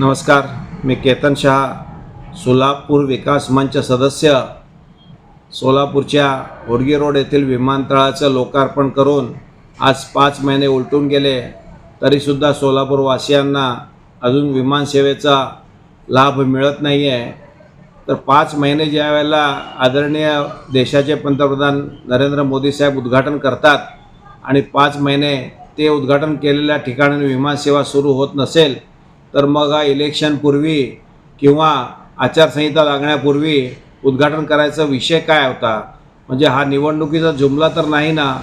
नमस्कार मी केतन शहा सोलापूर विकास मंच सदस्य. सोलापूरच्या होडगी रोड येथील विमानतळाचं लोकार्पण करून आज पाच महिने उलटून गेले तरीसुद्धा सोलापूरवासियांना अजून विमानसेवेचा लाभ मिळत नाही आहे तर पाच महिने ज्या वेळेला आदरणीय देशाचे पंतप्रधान नरेंद्र मोदी साहेब उद्घाटन करतात आणि पाच महिने ते उद्घाटन केलेल्या ठिकाणी विमानसेवा सुरू होत नसेल तर मग हा इलेक्शनपूर्वी किंवा आचारसंहिता लागण्यापूर्वी उद्घाटन करायचा विषय काय होता? म्हणजे हा निवडणुकीचा जुमला तर नाही ना?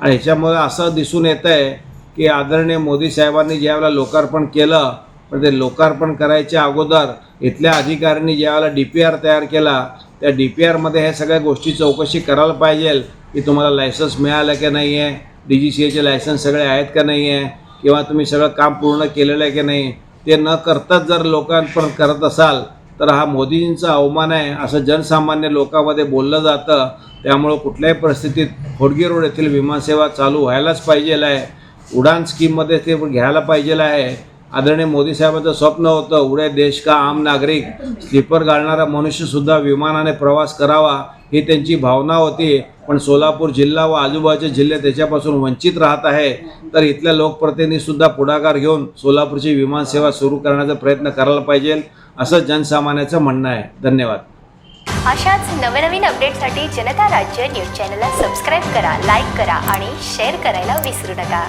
आणि ह्याच्यामुळे असं दिसून येतं आहे की आदरणीय मोदी साहेबांनी ज्यावेळेला लोकार्पण केलं पण ते लोकार्पण करायच्या अगोदर इथल्या अधिकाऱ्यांनी ज्यावेळेला डी पी आर तयार केला त्या डी पी आरमध्ये ह्या सगळ्या गोष्टी चौकशी करायला पाहिजे की तुम्हाला लायसन्स मिळालं की नाही आहे डी जी सी एचे लायसन्स सगळे आहेत का नाही आहे किंवा तुम्ही सगळं काम पूर्ण केलेलं आहे की नाही? ते न करताच जर लोकांपर्यंत करत असाल तर हा मोदीजींचा अवमान आहे असं जनसामान्य लोकांमध्ये बोललं जातं. त्यामुळं कुठल्याही परिस्थितीत होडगी रोड येथील विमानसेवा चालू व्हायलाच पाहिजेल आहे. उडान स्कीममध्ये ते घ्यायला पाहिजेल आहे. आदरणीय मोदी साहेबांचं स्वप्न होतं उडे देश का आम नागरिक? स्लीपर घालणारा मनुष्यसुद्धा विमानाने प्रवास करावा ही त्यांची भावना होती. पण सोलापूर जिल्हा व आजूबाजूचे जिल्हे त्याच्यापासून वंचित राहत आहे. तर इथल्या लोकप्रतिनिधीसुद्धा पुढाकार घेऊन सोलापूरची विमानसेवा सुरू करण्याचा प्रयत्न करायला पाहिजे असं जनसामान्याचं म्हणणं आहे. धन्यवाद. अशाच नवनवीन अपडेटसाठी जनता राज्य न्यूज चॅनलला सबस्क्राईब करा लाईक करा आणि शेअर करायला विसरू नका.